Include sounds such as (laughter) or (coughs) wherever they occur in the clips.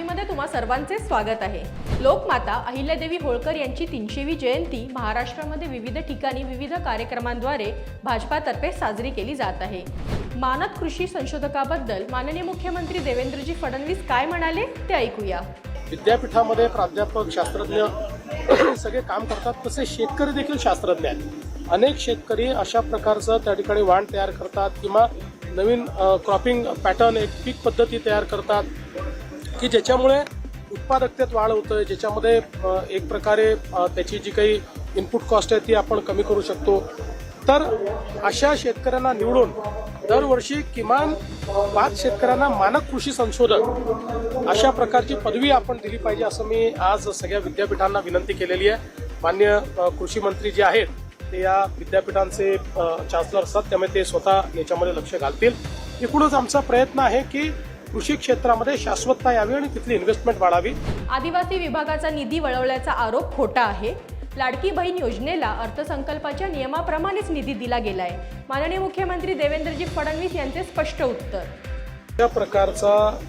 बातमीमध्ये तुम्हा सर्वांचे स्वागत आहे. लोकमाता अहिल्यादेवी होळकर यांची तीनशेवी जयंती महाराष्ट्रामध्ये विविध ठिकाणी विविध कार्यक्रमांद्वारे भाजपातर्फे साजरी केली जात आहे. मानद कृषी संशोधकाबद्दल माननीय मुख्यमंत्री देवेंद्रजी फडणवीस काय म्हणाले ते ऐकूया. विद्यापीठामध्ये प्राध्यापक शास्त्रज्ञ (coughs) सगळे काम करतात तसे शेतकरी देखील शास्त्रज्ञ आहेत. अनेक शेतकरी अशा प्रकारचं त्या ठिकाणी वाण तयार करतात किंवा नवीन क्रॉपिंग पॅटर्न एक पीक पद्धती तयार करतात. की ज्याच्यामुळे उत्पादकतेत वाढ होतं ज्याच्यामध्ये एक प्रकारे त्याची जी काही इनपुट कॉस्ट आहे ती आपण कमी करू शकतो. तर अशा शेतकऱ्यांना निवडून दरवर्षी किमान पाच शेतकऱ्यांना मानक कृषी संशोधक अशा प्रकारची पदवी आपण दिली पाहिजे असं मी आज सगळ्या विद्यापीठांना विनंती केलेली आहे. मान्य कृषी मंत्री जे आहेत ते या विद्यापीठांचे चान्सलर असतात त्यामुळे ते स्वतः याच्यामध्ये लक्ष घालतील. एकूणच आमचा प्रयत्न आहे की कृषी क्षेत्रामध्ये शाश्वतता यावी आणि तिथली इन्व्हेस्टमेंट वाढावी. आदिवासी विभागाचा निधी वळवल्याचा आरोप खोटा आहे. लाडकी बहीण योजनेला अर्थसंकल्पाच्या नियमाप्रमाणेच निधी दिला गेलाय. माननीय मुख्यमंत्री देवेंद्रजी फडणवीस यांचे स्पष्ट उत्तर. या प्रकारचा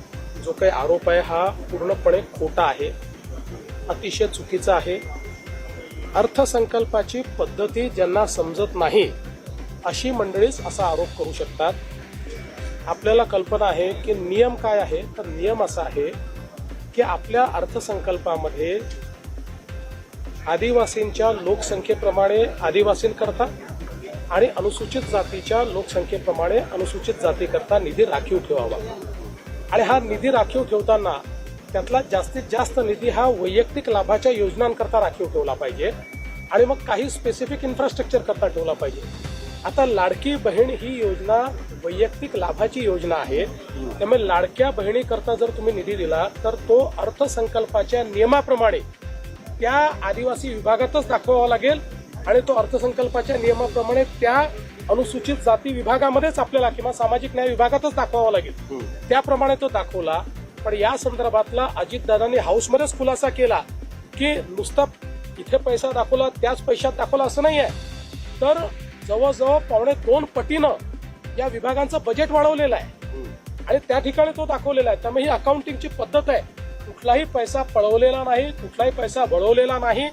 जो काही आरोप आहे हा पूर्णपणे खोटा आहे. अतिशय चुकीचा आहे. अर्थसंकल्पाची पद्धती ज्यांना समजत नाही अशी मंडळीच असा आरोप करू शकतात. आपल्याला कल्पना आहे की नियम काय आहे? तर नियम असा आहे की आपल्या अर्थसंकल्पामध्ये आदिवासींच्या लोकसंख्येप्रमाणे आदिवासींकरता आणि अनुसूचित जातीच्या लोकसंख्येप्रमाणे अनुसूचित जातीकरता निधी राखीव ठेवावा. आणि हा निधी राखीव ठेवताना त्यातला जास्तीत जास्त निधी हा वैयक्तिक लाभाच्या योजनांकरता राखीव ठेवला पाहिजे. आणि मग काही स्पेसिफिक इन्फ्रास्ट्रक्चर करता ठेवला पाहिजे. आता लाडकी बहीण ही योजना वैयक्तिक लाभाची योजना आहे. त्यामुळे लाडक्या बहिणीकरता जर तुम्ही निधी दिला तर तो अर्थसंकल्पाच्या नियमाप्रमाणे त्या आदिवासी विभागातच दाखवावा लागेल आणि तो अर्थसंकल्पाच्या नियमाप्रमाणे त्या अनुसूचित जाती विभागामध्येच आपल्याला किंवा सामाजिक न्याय विभागातच दाखवावा लागेल. त्याप्रमाणे तो दाखवला. पण या संदर्भातला अजितदादांनी हाऊसमध्येच खुलासा केला की नुसता इथे पैसा दाखवला त्याच पैशात दाखवला असं नाही आहे तर जवळजवळ पावणे दोन पटीनं या विभागांचं बजेट वाढवलेलं आहे. आणि त्या ठिकाणी तो दाखवलेला आहे. त्यामुळे ही अकाउंटिंगची पद्धत आहे. कुठलाही पैसा पळवलेला नाही कुठलाही पैसा बळवलेला नाही.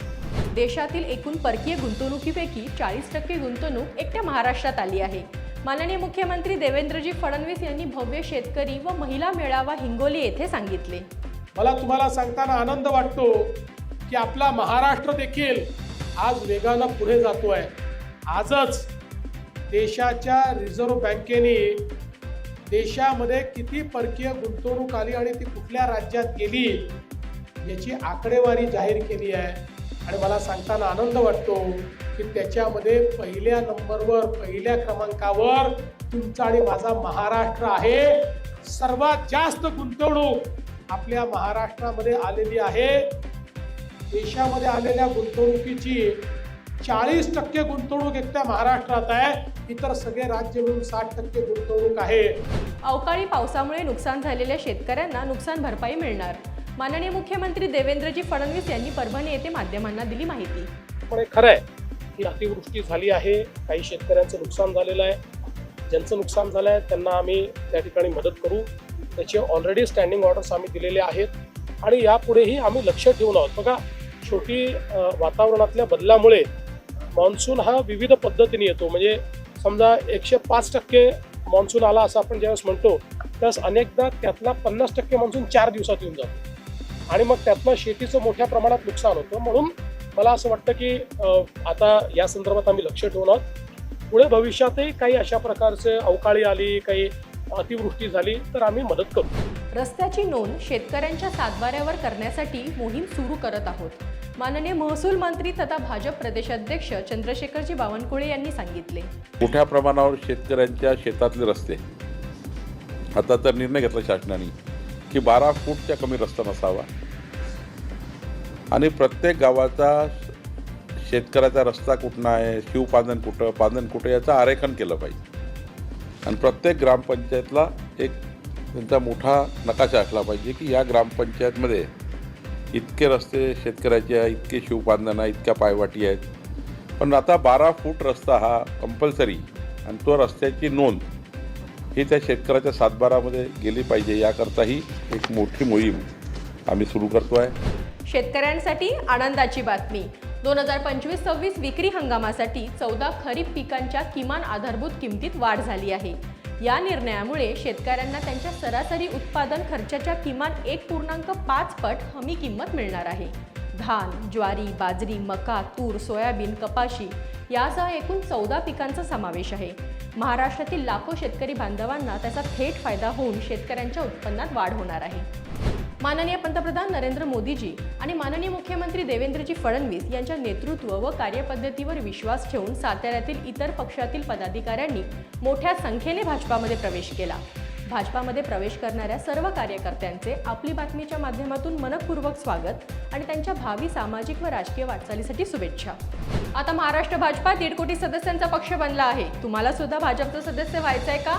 देशातील एकूण परकीय गुंतवणुकीपैकी चाळीस टक्के गुंतवणूक एकट्या महाराष्ट्रात आली आहे. माननीय मुख्यमंत्री देवेंद्रजी फडणवीस यांनी भव्य शेतकरी व महिला मेळावा हिंगोली येथे सांगितले. मला तुम्हाला सांगताना आनंद वाटतो की आपला महाराष्ट्र देखील आज वेगानं पुढे जातोय. आजच देशाच्या रिझर्व्ह बँकेने देशामध्ये किती परकीय गुंतवणूक आली आणि ती कुठल्या राज्यात गेली याची आकडेवारी जाहीर केली आहे. आणि मला सांगताना आनंद वाटतो की त्याच्यामध्ये पहिल्या नंबरवर पहिल्या क्रमांकावर तुमचा आणि माझा महाराष्ट्र आहे. सर्वात जास्त गुंतवणूक आपल्या महाराष्ट्रामध्ये आलेली आहे. देशामध्ये आलेल्या गुंतवणुकीची चाळीस टक्के गुंतवणूक एकट्या महाराष्ट्रात आहे. इतर सगळे राज्य मिळून साठ टक्के गुंतवणूक आहे. अवकाळी पावसामुळे नुकसान झालेल्या शेतकऱ्यांना नुकसान भरपाई मिळणार. माननीय मुख्यमंत्री देवेंद्रजी फडणवीस यांनी परभणी येथे माध्यमांना दिली माहिती. पण हे खरं आहे. की अतिवृष्टी झाली आहे. काही शेतकऱ्यांचं नुकसान झालेलं आहे. ज्यांचं नुकसान झालं आहे त्यांना आम्ही त्या ठिकाणी मदत करू. त्याचे ऑलरेडी स्टँडिंग ऑर्डर्स आम्ही दिलेले आहेत. आणि यापुढेही आम्ही लक्ष ठेवून आहोत. बघा शेवटी वातावरणातल्या बदलामुळे मान्सून हा विविध पद्धतीने येतो. म्हणजे समजा एकशे पाच टक्के मान्सून आला असं आपण ज्यावेळेस म्हणतो त्यास अनेकदा त्यातला पन्नास टक्के मान्सून चार दिवसात येऊन जातो. आणि मग त्यातनं शेतीचं मोठ्या प्रमाणात नुकसान होतं. म्हणून मला असं वाटतं की आता या संदर्भात आम्ही लक्ष ठेवून आहोत. पुढे भविष्यातही काही अशा प्रकारचे अवकाळी आली काही अतिवृष्टी झाली तर आम्ही मदत करू. रस्त्याची नोंद शेतकऱ्यांच्या सातबाऱ्यावर करण्यासाठी मोहीम सुरू करत आहोत. माननीय महसूल मंत्री तथा भाजप प्रदेशाध्यक्ष चंद्रशेखरजी बावनकुळे यांनी सांगितले. मोठ्या प्रमाणावर शेतकऱ्यांच्या शेतातले रस्ते. आता तर निर्णय घेतला शासनाने की बारा फूटच्या कमी रस्ता नसावा. आणि प्रत्येक गावाचा शेतकऱ्याचा रस्ता कुठं आहे शिवपादन कुठं पादन कुठं याचं आरेखन केलं पाहिजे. आणि प्रत्येक ग्रामपंचायतला एक त्यांचा मोठा नकाशा असला पाहिजे की या ग्रामपंचायतमध्ये इतके रस्ते शेतकऱ्याचे आहे इतके शिवबांधना इतक्या पायवाटी आहेत. पण आता बारा फूट रस्ता हा कंपल्सरी आणि तो रस्त्याची नोंद ही त्या शेतकऱ्याच्या सातबारामध्ये गेली पाहिजे याकरताही एक मोठी मोहीम आम्ही सुरू करतो आहे शेतकऱ्यांसाठी आनंदाची बातमी. दोन हजार पंचवीस सव्वीस विक्री हंगामासाठी चौदा खरीप पिकांच्या किमान आधारभूत किमतीत वाढ झाली आहे. या निर्णयामुळे शेतकऱ्यांना त्यांच्या सरासरी उत्पादन खर्चाच्या किमान एक पूर्णांक पाच पट हमी किंमत मिळणार आहे. धान ज्वारी बाजरी मका तूर सोयाबीन कपाशी यासह एकूण चौदा पिकांचा समावेश आहे. महाराष्ट्रातील लाखो शेतकरी बांधवांना त्याचा थेट फायदा होऊन शेतकऱ्यांच्या उत्पन्नात वाढ होणार आहे. माननीय पंतप्रधान नरेंद्र मोदीजी आणि माननीय मुख्यमंत्री देवेंद्रजी फडणवीस यांच्या नेतृत्व व कार्यपद्धतीवर विश्वास ठेवून साताऱ्यातील इतर पक्षातील पदाधिकाऱ्यांनी मोठ्या संख्येने भाजपामध्ये प्रवेश केला. भाजपामध्ये प्रवेश करणाऱ्या सर्व कार्यकर्त्यांचे आपली बातमीच्या माध्यमातून मनपूर्वक स्वागत आणि त्यांच्या भावी सामाजिक व राजकीय वाटचालीसाठी शुभेच्छा. आता महाराष्ट्र भाजपा दीड कोटी सदस्यांचा पक्ष बनला आहे. तुम्हाला सुद्धा भाजपचं सदस्य व्हायचं आहे का?